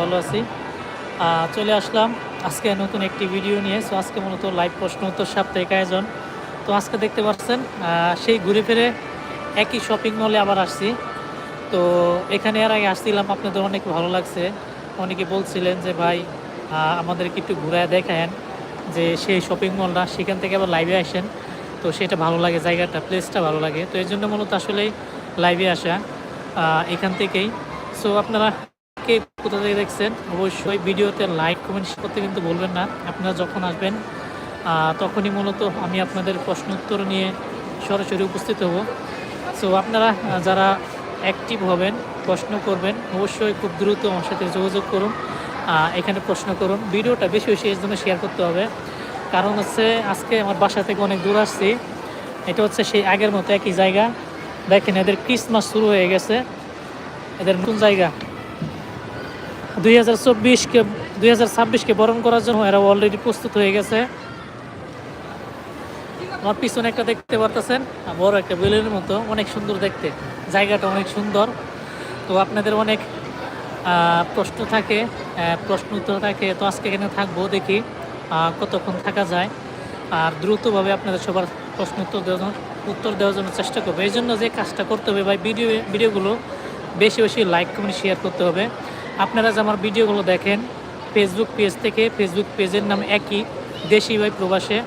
ভালো আছি। চলে আসলাম আজকে নতুন একটি ভিডিও নিয়ে। সো আজকে মূলত লাইভ প্রশ্ন উত্তর সাপ্তাহিক আয়োজন। তো আজকে দেখতে পাচ্ছেন সেই ঘুরে ফিরে একই শপিং মলে আবার আসছি। তো এখানে এর আগে আসছিলাম, আপনাদের অনেক ভালো লাগছে। অনেকে বলছিলেন যে, ভাই আমাদেরকে একটু ঘুরায় দেখায়েন যে, সেই শপিং মলটা সেখান থেকে আবার লাইভে আসেন। তো সেটা ভালো লাগে, জায়গাটা প্লেসটা ভালো লাগে। তো এই জন্য মূলত আসলেই লাইভে আসা এখান থেকেই। সো আপনারা কে কোথা থেকে দেখছেন, অবশ্যই ভিডিওতে লাইক কমেন্ট করতে কিন্তু বলবেন না। আপনারা যখন আসবেন তখনই মূলত আমি আপনাদের প্রশ্ন উত্তর নিয়ে সরাসরি উপস্থিত হব। সো আপনারা যারা অ্যাক্টিভ হবেন, প্রশ্ন করবেন, অবশ্যই খুব দ্রুত আমার সাথে যোগাযোগ করুন এখানে প্রশ্ন করুন। ভিডিওটা বেশি বেশি এর জন্য শেয়ার করতে হবে। কারণ হচ্ছে, আজকে আমার বাসা থেকে অনেক দূর আসছি। এটা হচ্ছে সেই আগের মতো একই জায়গা। দেখেন, এদের ক্রিসমাস শুরু হয়ে গেছে। এদের নতুন জায়গা। দুই হাজার চব্বিশকে হাজার ছাব্বিশকে বরণ করার জন্য এরা অলরেডি প্রস্তুত হয়ে গেছে। আমার পিছনে একটা দেখতে পারতেছেন? বড় একটা বেলুনের মতো, অনেক সুন্দর দেখতে। জায়গাটা অনেক সুন্দর। তো আপনাদের অনেক প্রশ্ন থাকে প্রশ্ন উত্তর থাকে। তো আজকে এখানে থাকব, দেখি কতক্ষণ থাকা যায়। আর দ্রুতভাবে আপনাদের সবার প্রশ্ন উত্তর দেওয়ার জন্য- উত্তর দেওয়ার জন্য চেষ্টা করব। এই জন্য যে কাজটা করতে হবে ভাই, ভিডিও, ভিডিওগুলো বেশি বেশি লাইক কমেন্ট শেয়ার করতে হবে। আপনারা যে আমার ভিডিওগুলো দেখেন ফেসবুক পেজ থেকে ফেসবুক পেজের নাম একই, দেশি ভাই প্রবাসে।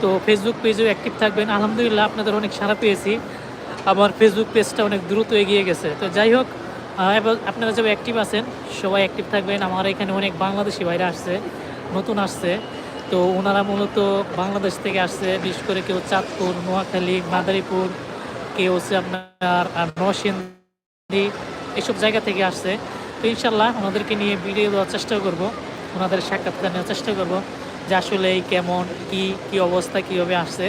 তো ফেসবুক পেজেও অ্যাক্টিভ থাকবেন। আলহামদুলিল্লাহ আপনাদের অনেক সারা পেয়েছি। আমার ফেসবুক পেজটা অনেক দ্রুত এগিয়ে গেছে। তো যাই হোক এবার আপনারা যারা অ্যাক্টিভ আছেন, সবাই অ্যাক্টিভ থাকবেন। আমার এখানে অনেক বাংলাদেশি ভাইরা আসছে, নতুন আসছে। তো ওনারা মূলত বাংলাদেশ থেকে আসছে, বিশেষ করে কেউ চাঁদপুর, নোয়াখালী, মাদারীপুর, কেউ হচ্ছে আপনার নরসিংদী, এসব জায়গা থেকে আসছে। তো ইনশাল্লাহ ওনাদেরকে নিয়ে ভিডিও দেওয়ার চেষ্টা করব, ওনাদের সাক্ষাৎকার নেওয়ার চেষ্টা করব, যে আসলে কেমন, কি কি অবস্থা, কীভাবে আসছে,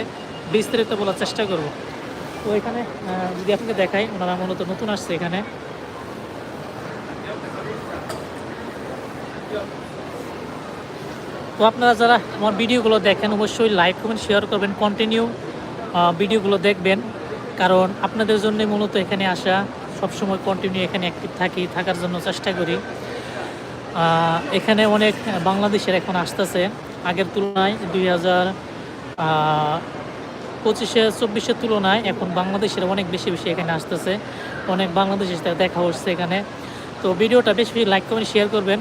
বিস্তারিত বলার চেষ্টা করব। তো এখানে যদি আপনাকে দেখাই, ওনারা মূলত নতুন আসছে এখানে। তো আপনারা যারা আমার ভিডিওগুলো দেখেন, অবশ্যই লাইক, কমেন্ট, শেয়ার করবেন কন্টিনিউ ভিডিওগুলো দেখবেন। কারণ আপনাদের জন্য মূলত এখানে আসা সবসময় কন্টিনিউ এখানে অ্যাক্টিভ থাকি, থাকার জন্য চেষ্টা করি। এখানে অনেক বাংলাদেশের এখন আসতেছে। আগের তুলনায় দুই হাজার পঁচিশে, চব্বিশের তুলনায় এখন বাংলাদেশের অনেক বেশি বেশি এখানে আসতেছে। অনেক বাংলাদেশের সাথে দেখা হচ্ছে এখানে। তো ভিডিওটা বেশি বেশি লাইক কমেন্ট শেয়ার করবেন।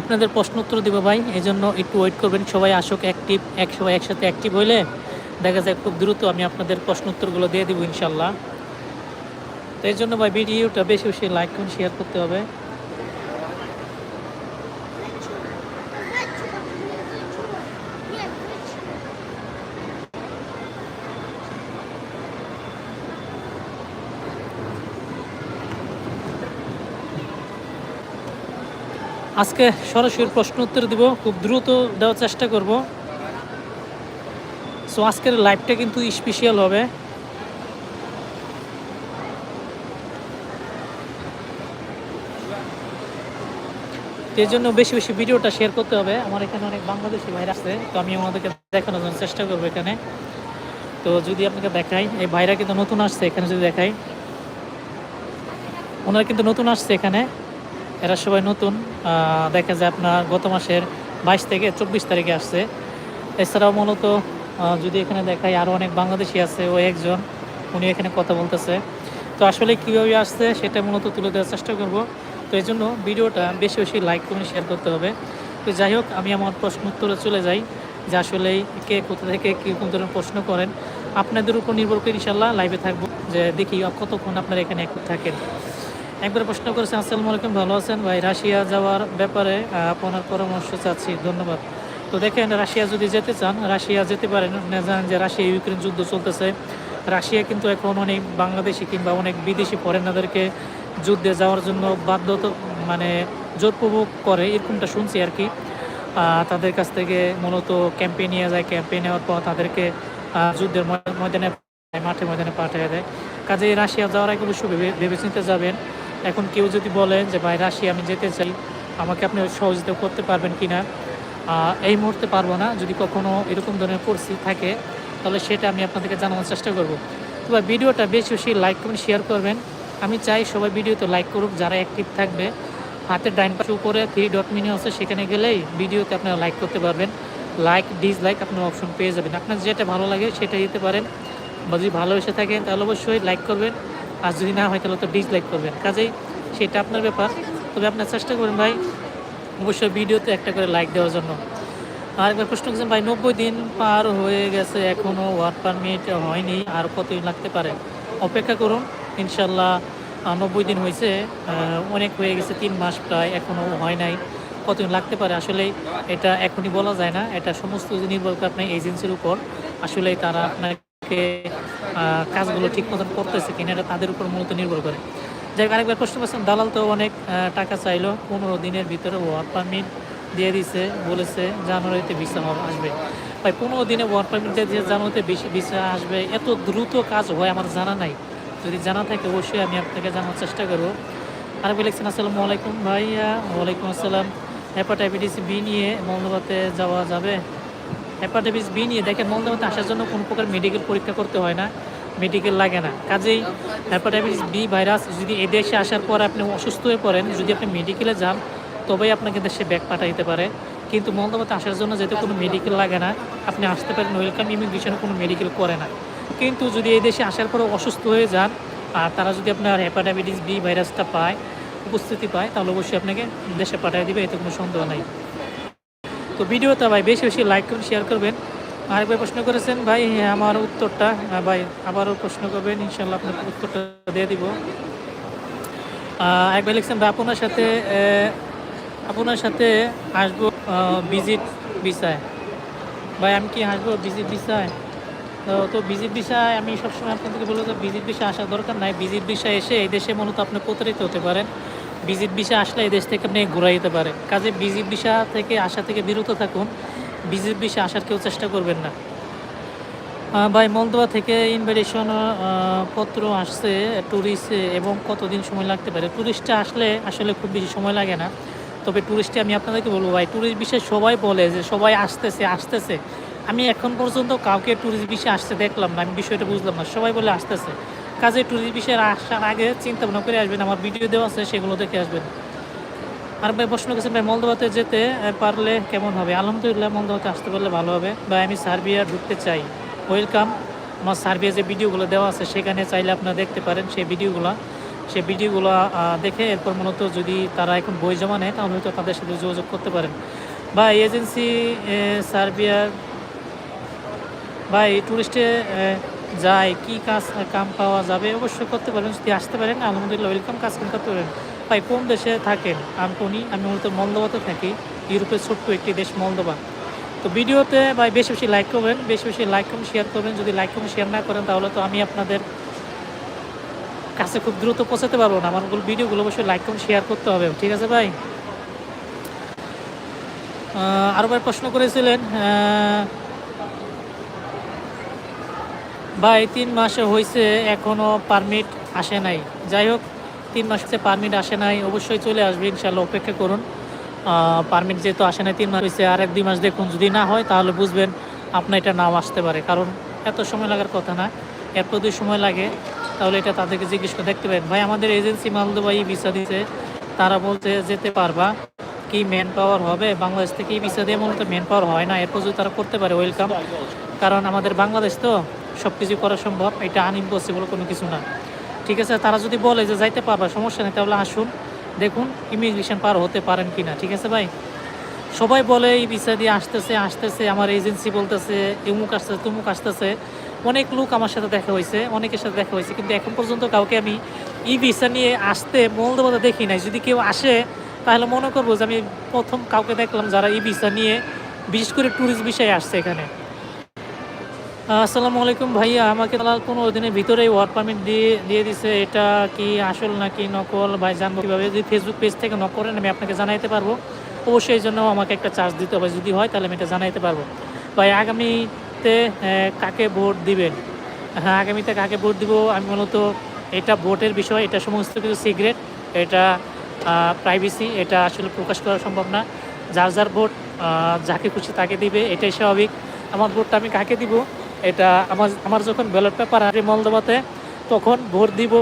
আপনাদের প্রশ্ন উত্তর দিব ভাই এই জন্য একটু ওয়েট করবেন। সবাই আসুক অ্যাক্টিভ এক সবাই একসাথে অ্যাক্টিভ হইলে। দেখা যায় খুব দ্রুত আমি আপনাদের প্রশ্ন উত্তরগুলো দিয়ে দিব ইনশাল্লাহ। তো এই জন্য ভাই, ভিডিওটা বেশি বেশি লাইক করুন শেয়ার করতে হবে। আজকে সরাসরি প্রশ্ন উত্তর দিব, খুব দ্রুত দেওয়ার চেষ্টা করব। সো আজকের লাইভটা কিন্তু স্পেশাল হবে। এই জন্য বেশি বেশি ভিডিওটা শেয়ার করতে হবে। আমার এখানে অনেক বাংলাদেশি ভাইরা আছে, তো আমি ওনাদেরকে দেখানোর জন্য চেষ্টা করব এখানে। তো যদি আপনাকে দেখাই, এই ভাইরা কিন্তু নতুন আসছে এখানে যদি দেখাই। ওনারা কিন্তু নতুন আসছে এখানে। এরা সবাই নতুন। দেখা যায় আপনার গত মাসের বাইশ থেকে চব্বিশ তারিখে আসছে। এছাড়াও মূলত যদি এখানে দেখাই আরও অনেক বাংলাদেশি আছে, ও একজন, উনি এখানে কথা বলতেছে। তো আসলে কীভাবে আসছে সেটা মূলত তুলে দেওয়ার চেষ্টা করব। তো এই জন্য ভিডিওটা বেশি বেশি লাইক করে শেয়ার করতে হবে। তো যাই হোক, আমি আমার প্রশ্ন উত্তরে চলে যাই যে আসলে কে কোথা থেকে কীরকম ধরনের প্রশ্ন করেন। আপনাদের উপর নির্ভর করে ইনশাল্লাহ লাইভে থাকব। যে দেখি কতক্ষণ আপনারা এখানে থাকেন। একবার প্রশ্ন করেছেন, আসসালামু আলাইকুম, ভালো আছেন? ভাই, রাশিয়া যাওয়ার ব্যাপারে আপনার পরামর্শ চাচ্ছি, ধন্যবাদ। তো দেখেন, রাশিয়া যদি যেতে চান, রাশিয়া যেতে পারেন না জানেন যে রাশিয়া ইউক্রেন যুদ্ধ চলতেছে। রাশিয়া কিন্তু এখন অনেক বাংলাদেশি কিংবা অনেক বিদেশি ফরেনারদেরকে যুদ্ধে যাওয়ার জন্য বাধ্যত মানে জোরপূর্বক করে, এরকমটা শুনছি আর কি। তাদের কাছ থেকে মূলত ক্যাম্পে নিয়ে যায়, ক্যাম্পে নেওয়ার পর তাদেরকে যুদ্ধের ময়দানে মাঠে ময়দানে পাঠিয়ে দেয়। কাজে রাশিয়া যাওয়ার আগে অবশ্যই ভেবে ভেবেচিন্তে যাবেন। এখন কেউ যদি বলেন যে, ভাই, রাশিয়া আমি যেতে চাই, আমাকে আপনি সহযোগিতা করতে পারবেন কি না এই মুহূর্তে পারব না। যদি কখনো এরকম ধরনের পরিস্থিতি থাকে, তাহলে সেটা আমি আপনাদেরকে জানানোর চেষ্টা করব। তো ভিডিওটা বেশি বেশি লাইক করবেন শেয়ার করবেন। আমি চাই সবাই ভিডিওতে লাইক করুক, যারা অ্যাক্টিভ থাকবে। হাতের ডাইন পাশে উপরে থ্রি ডট মিনি আছে, সেখানে গেলেই ভিডিওতে আপনারা লাইক করতে পারবেন। লাইক ডিসলাইক আপনার অপশন পেয়ে যাবেন। আপনার যেটা ভালো লাগে সেটা দিতে পারেন। বা যদি ভালোবেসে থাকেন, তাহলে অবশ্যই লাইক করবেন। আর যদি না হয়, তাহলে তো ডিসলাইক করবেন। কাজেই সেটা আপনার ব্যাপার। তবে আপনার চেষ্টা করবেন ভাই অবশ্যই ভিডিওতে একটা করে লাইক দেওয়ার জন্য। আর একবার প্রশ্ন করছেন, ভাই, নব্বই দিন পার হয়ে গেছে এখনও ওয়ার্ক পারমিট হয়নি, আর কতদিন লাগতে পারে? অপেক্ষা করুন, ইনশাল্লাহ নব্বই দিন হয়েছে অনেক হয়ে গেছে, তিন মাস প্রায় এখনও হয় নাই। কতদিন লাগতে পারে? আসলে এটা এখনই বলা যায় না, এটা সমস্ত নির্ভর করে আপনার এজেন্সির উপর। আসলে তারা আপনাকে কাজগুলো ঠিক মতন করতেছে কিনা, এটা তাদের উপর মূলত নির্ভর করে। যাই আরেকবার প্রশ্ন করছেন, দালাল তো অনেক টাকা চাইলো, পনেরো দিনের ভিতরে ওয়ার্ক পারমিট দিয়ে দিছে, বলেছে জানুয়ারিতে ভিসা আসবে। ভাই, পনেরো দিনে ওয়ার্ক পারমিট দিয়ে জানুয়ারিতে ভিসা আসবে, এত দ্রুত কাজ হয় আমার জানা নাই। যদি জানা থাকে অবশ্যই আমি আপনাকে জানার চেষ্টা করব। আর বলেছেন আসসালামু আলাইকুম ভাইয়া, ওয়ালাইকুম আসসালাম। হেপাটাইটিস বি নিয়ে মলদোবাতে যাওয়া যাবে? হেপাটাইটিস বি নিয়ে দেখেন মলদোবাতে আসার জন্য কোনো প্রকার মেডিকেল পরীক্ষা করতে হয় না। মেডিকেল লাগে না। কাজেই হেপাটাইটিস বি ভাইরাস যদি এই দেশে আসার পর আপনি অসুস্থ হয়ে পড়েন, যদি আপনি মেডিকেলে যান, তবেই আপনাকে দেশে ব্যাগ পাঠাইতে পারে। কিন্তু মলদোবাতে আসার জন্য যেহেতু কোনো মেডিকেল লাগে না, আপনি আসতে পারেন ওয়েলকাম ইমিগ্রেশনে কোনো মেডিকেল করে না। কিন্তু যদি এই দেশে আসার পরে অসুস্থ হয়ে যান, আর তারা যদি আপনার হেপাটাইটিস বি ভাইরাসটা পায়, উপস্থিতি পায়, তাহলে অবশ্যই আপনাকে দেশে পাঠিয়ে দিবে, এতে কোনো সন্দেহ নাই। তো ভিডিওটা ভাই বেশি বেশি লাইক করুন শেয়ার করবেন। আরেকবার প্রশ্ন করেছেন ভাই আমার উত্তরটা ভাই আবারও প্রশ্ন করবেন ইনশাল্লাহ আপনাকে উত্তরটা দিয়ে দিব। আহ, একবার লিখছেন ভাই আপনার সাথে আপনার সাথে আসব ভিজিট ভিসায় ভাই আমি কি আসব ভিজিট ভিসায় তো ভিজিট ভিসায় আমি সবসময় আপনাদেরকে বলব যে ভিজিট ভিসা আসার দরকার নাই। ভিজিট ভিসা এসে এই দেশে মূলত আপনি প্রতারিত হতে পারেন। ভিজিট ভিসা আসলে এই দেশ থেকে আপনি ঘুরাই যেতে পারে কাজে ভিজিট ভিসা থেকে আসা থেকে বিরত থাকুন। ভিজিট ভিসা আসার কেউ চেষ্টা করবেন না। ভাই, মলদোয়া থেকে ইনভাইটেশন পত্র আসছে ট্যুরিস্টে এবং কতদিন সময় লাগতে পারে? ট্যুরিস্টে আসলে আসলে খুব বেশি সময় লাগে না। তবে ট্যুরিস্টে আমি আপনাদেরকে বলব ভাই ট্যুরিস্ট বিষয়ে সবাই বলে যে সবাই আসতেছে আসতেছে। আমি এখন পর্যন্ত কাউকে ট্যুরিস্ট বিষয়ে আসতে দেখলাম না, আমি বিষয়টা বুঝলাম না। সবাই বলে আসতেছে। কাজে ট্যুরিস্ট বিষয়ে আসার আগে চিন্তা ভাবনা করে আসবেন, আমার ভিডিও দেওয়া আছে, সেগুলো দেখে আসবেন। আর ভাই প্রশ্ন করেছেন ভাই মলদোয়াতে যেতে পারলে কেমন হবে? আলহামদুলিল্লাহ মলদোয়াতে আসতে পারলে ভালো হবে। ভাই, আমি সার্বিয়া ঢুকতে চাই। ওয়েলকাম আমার সার্বিয়া যে ভিডিওগুলো দেওয়া আছে, সেখানে চাইলে আপনারা দেখতে পারেন সেই ভিডিওগুলো। সেই ভিডিওগুলো দেখে এরপর মূলত যদি তারা এখন বই জমা নেয়, তাহলে হয়তো তাদের সাথে যোগাযোগ করতে পারেন। বা এজেন্সি সার্বিয়ার বা এই ট্যুরিস্টে যায়, কি কাজ, কাম পাওয়া যাবে? অবশ্যই করতে পারেন। যদি আসতে পারেন, আলহামদুলিল্লাহ ওয়েলকাম কাজ করতে পারেন। ভাই কোন দেশে থাকেন? আন্তনি আমি মূলত মলদোবাতে থাকি ইউরোপের ছোট্ট একটি দেশ মলদোবা তো ভিডিওতে ভাই বেশি বেশি লাইক করবেন বেশি বেশি লাইক করুন শেয়ার করবেন। যদি লাইক করুন শেয়ার না করেন তাহলে তো আমি আপনাদের কাছে খুব দ্রুত পৌঁছাতে পারব না। আমার ভিডিওগুলো অবশ্যই লাইক করুন শেয়ার করতে হবে। ঠিক আছে ভাই? আহ, আরও ভাই প্রশ্ন করেছিলেন ভাই তিন মাসে হয়েছে এখনও পারমিট আসে নাই। যাই হোক তিন মাসে পারমিট আসে নাই, অবশ্যই চলে আসবে ইনশাল্লাহ অপেক্ষা করুন। পারমিট যেহেতু আসে নাই, তিন মাস হয়েছে, আর এক দুই মাস দেখুন, যদি না হয় তাহলে বুঝবেন আপনার এটা নাও আসতে পারে, কারণ এত সময় লাগার কথা না এরপর দুই সময় লাগে, তাহলে এটা তাদেরকে জিজ্ঞেস করে দেখতে পারেন। ভাই, আমাদের এজেন্সি মালদোবাই ভিসা দিতে তারা বলতে যেতে পারবা, কি ম্যান পাওয়ার হবে? বাংলাদেশ থেকে ভিসা দিয়ে মূলত ম্যান পাওয়ার হয় না, এরপর যদি তারা করতে পারে ওয়েলকাম কারণ আমাদের বাংলাদেশ তো সব কিছু করা সম্ভব, এটা আনইম্পসিবল কোনো কিছু না। ঠিক আছে? তারা যদি বলে যে যাইতে পারবা, সমস্যা নেই, তাহলে আসুন, দেখুন ইমিগ্রেশন পার হতে পারেন কি না ঠিক আছে ভাই? সবাই বলে, এই ভিসা দিয়ে আসতেছে আসতেছে, আমার এজেন্সি বলতেছে, এমুক আসতেছে তুমুক আসতেছে। অনেক লোক আমার সাথে দেখা হয়েছে, অনেকের সাথে দেখা হয়েছে, কিন্তু এখন পর্যন্ত কাউকে আমি ই ভিসা নিয়ে আসতে মলদোবাতে দেখি নাই। যদি কেউ আসে, তাহলে মনে করব যে আমি প্রথম কাউকে দেখলাম যারা ই ভিসা নিয়ে, বিশেষ করে ট্যুরিস্ট বিষয়ে আসছে এখানে। আসসালামু আলাইকুম ভাইয়া, আমাকে দালাল পনেরো দিনের ভিতরেই ওয়ার্ক পারমিট দিয়ে দিয়ে দিছে, এটা কি আসল নাকি নকল? ভাই, জানব কীভাবে? যদি ফেসবুক পেজ থেকে নক করেন, আমি আপনাকে জানাইতে পারব। অবশ্যই এই জন্য আমাকে একটা চার্জ দিতে হবে, যদি হয় তাহলে আমি এটা জানাইতে পারব। ভাই, আগামীতে কাকে ভোট দিবেন? হ্যাঁ আগামীতে কাকে ভোট দিব? আমি মূলত এটা ভোটের বিষয়, এটা সমস্ত কিছু সিক্রেট এটা প্রাইভেসি এটা আসলে প্রকাশ করা সম্ভব না। যার যার ভোট যাকে খুশি তাকে দিবে, এটাই স্বাভাবিক। আমার ভোটটা আমি কাকে দিব? এটা আমার আমার যখন ব্যালট পেপার আসবে মলদোবাতে, তখন ভোট দিব,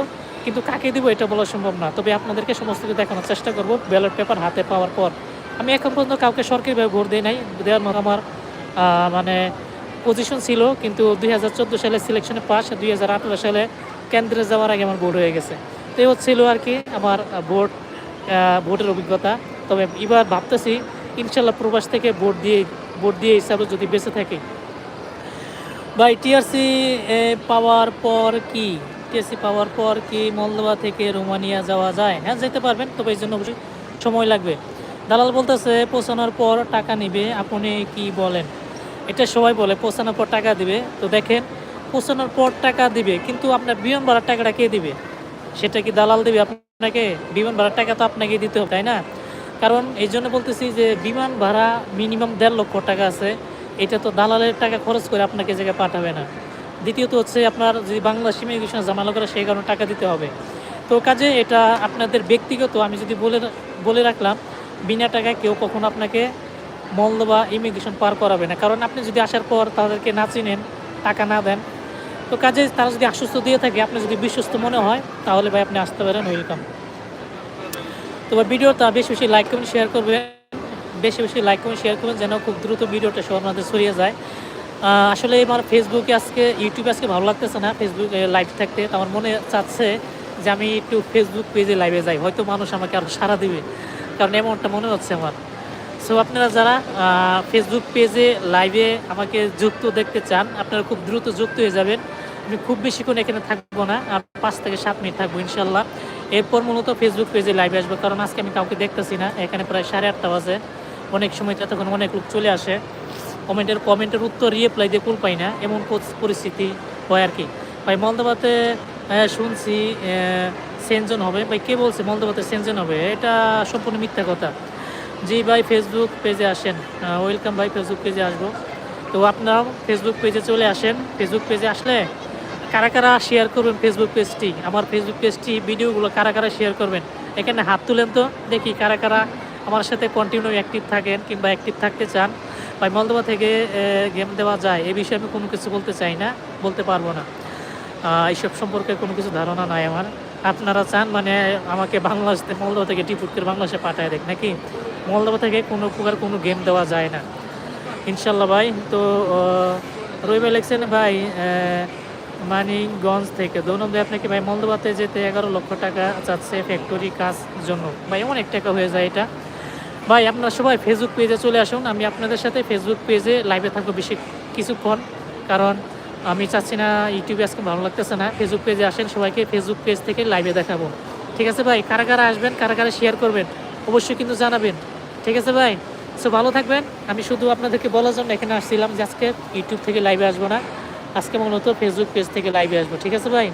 কিন্তু কাকে দিব এটা বলা সম্ভব না। তবে আপনাদেরকে সমস্ত কিছু দেখানোর চেষ্টা করব ব্যালট পেপার হাতে পাওয়ার পর। আমি এখন পর্যন্ত কাউকে সরকারিভাবে ভোট দিই নাই, দেওয়ার মতো আমার মানে পজিশন ছিল, কিন্তু দুই হাজার চোদ্দ সালে সিলেকশনে পাস দুই হাজার আঠেরো সালে কেন্দ্রে যাওয়ার আগে আমার ভোট হয়ে গেছে। তো এই হচ্ছিল আর কি আমার ভোট ভোটের অভিজ্ঞতা। তবে এবার ভাবতেছি ইনশাল্লাহ প্রবাস থেকে ভোট দিয়ে ভোট দিয়ে হিসাবে যদি বেঁচে থাকি ভাই টিআরসি পাওয়ার পর কি? টিআরসি পাওয়ার পর কি মলদোয়া থেকে রোমানিয়া যাওয়া যায়? হ্যাঁ যেতে পারবেন, তবে এই জন্য অবশ্যই সময় লাগবে। দালাল বলতেছে, পৌঁছানোর পর টাকা নিবে, আপনি কি বলেন? এটা সবাই বলে, পৌঁছানোর পর টাকা দিবে। তো দেখেন, পৌঁছানোর পর টাকা দিবে, কিন্তু আপনার বিমান ভাড়ার টাকাটা কে দিবে? সেটা কি দালাল দিবে আপনাকে? বিমান ভাড়ার টাকা তো আপনাকে দিতে হবে, তাই না? কারণ এই জন্য বলতেছি যে, বিমান ভাড়া মিনিমাম দেড় লক্ষ টাকা আছে। এটা তো দালালের টাকা খরচ করে আপনাকে জায়গায় পাঠাবে না। দ্বিতীয়ত হচ্ছে আপনার যদি বাংলাদেশ ইমিগ্রেশন জামালা করে, সেই কারণে টাকা দিতে হবে। তো কাজে এটা আপনাদের ব্যক্তিগত, আমি যদি বলে বলে রাখলাম, বিনা টাকায় কেউ কখনো আপনাকে মলদোবা ইমিগ্রেশন পার করাবে না। কারণ আপনি যদি আসার পর তাদেরকে না চিনেন, টাকা না দেন, তো কাজে তারা যদি আশ্বস্ত দিয়ে থাকে, আপনি যদি বিশ্বস্ত মনে হয়, তাহলে ভাই আপনি আসতে পারেন, ওয়েলকাম। তো ভিডিওটা বেশি বেশি লাইক করবেন শেয়ার করবেন। বেশি বেশি লাইক করবেন শেয়ার করবেন, যেন খুব দ্রুত ভিডিওটা সবার মধ্যে ছড়িয়ে যায়। আসলে আমার ফেসবুকে আজকে ইউটিউবে আজকে ভালো লাগতেছে না ফেসবুক লাইভ থাকতে। আমার মনে চাচ্ছে যে আমি একটু ফেসবুক পেজে লাইভে যাই, হয়তো মানুষ আমাকে আরও সাড়া দিবে, কারণ এমনটা মনে হচ্ছে আমার। সো আপনারা যারা ফেসবুক পেজে লাইভে আমাকে যুক্ত দেখতে চান, আপনারা খুব দ্রুত যুক্ত হয়ে যাবেন। আমি খুব বেশিক্ষণ এখানে থাকব না, আর পাঁচ থেকে সাত মিনিট থাকব ইনশাল্লাহ এরপর মূলত ফেসবুক পেজে লাইভে আসব, কারণ আজকে আমি কাউকে দেখতেছি না, এখানে প্রায় সাড়ে আটটা বাজে। অনেক সময় তখন অনেক লোক চলে আসে, কমেন্টের কমেন্টের উত্তর রিপ্লাই দিয়ে কুল পাই না, এমন পরিস্থিতি হয় আর কি। ভাই মলদাবাতে শুনছি সেনজন হবে। ভাই, কে বলছে মলদাবাতে সেনজন হবে? এটা সম্পূর্ণ মিথ্যা কথা। জি ভাই ফেসবুক পেজে আসেন। ওয়েলকাম ভাই ফেসবুক পেজে আসব। তো আপনারাও ফেসবুক পেজে চলে আসেন। ফেসবুক পেজে আসলে কারা কারা শেয়ার করবেন ফেসবুক পেজটি আমার ফেসবুক পেজটি ভিডিওগুলো কারা কারা শেয়ার করবেন? এখানে হাত তুলেন তো, দেখি কারা কারা আমার সাথে কন্টিনিউ অ্যাক্টিভ থাকেন কিংবা অ্যাক্টিভ থাকতে চান ভাই মলদোবা থেকে গেম দেওয়া যায় এই বিষয়ে আমি কোনো কিছু বলতে চাই না বলতে পারব না। এইসব সম্পর্কে কোনো কিছু ধারণা নাই আমার। আপনারা চান মানে আমাকে বাংলাদেশ মলদোবা থেকে টিপুট করে বাংলাদেশে পাঠায় দেখ নাকি? মলদোবা থেকে কোনো প্রকার কোনো গেম দেওয়া যায় না। ইনশাল্লাহ ভাই তো রবিবার লিখছেন ভাই আহ, মানিকগঞ্জ থেকে। দৌনন্দ ভাই আপনাকে ভাই মলদোবাতে যেতে এগারো লক্ষ টাকা চাচ্ছে ফ্যাক্টরি কাজ জন্য? ভাই অনেক টাকা হয়ে যায় এটা। ভাই, আপনারা সবাই ফেসবুক পেজে চলে আসুন। আমি আপনাদের সাথে ফেসবুক পেজে লাইভে থাকব বেশি কিছুক্ষণ। কারণ আমি চাচ্ছি না ইউটিউবে আজকে ভালো লাগতেছে না। ফেসবুক পেজে আসেন, সবাইকে ফেসবুক পেজ থেকে লাইভে দেখাবো। ঠিক আছে ভাই? কারা কারা আসবেন, কারা কারা শেয়ার করবেন, অবশ্যই কিন্তু জানাবেন। ঠিক আছে ভাই? সো ভালো থাকবেন। আমি শুধু আপনাদেরকে বলার জন্য এখানে আসছিলাম যে আজকে ইউটিউব থেকে লাইভে আসব না। আজকে মূলত ফেসবুক পেজ থেকে লাইভে আসব। ঠিক আছে ভাই?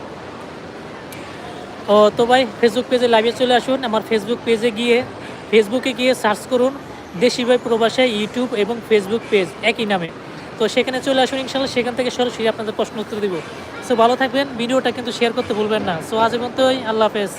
ও, তো ভাই ফেসবুক পেজে লাইভে চলে আসুন। আমার ফেসবুক পেজে গিয়ে ফেসবুকে গিয়ে সার্চ করুন দেশি ভাই প্রবাসে ইউটিউব এবং ফেসবুক পেজ একই নামে। তো সেখানে চলে আসুন ইনশাল্লাহ সেখান থেকে সরাসরি আপনাদের প্রশ্ন উত্তর দিব। সো ভালো থাকবেন, ভিডিওটা কিন্তু শেয়ার করতে ভুলবেন না। সো আজ পর্যন্তই, আল্লাহ হাফেজ।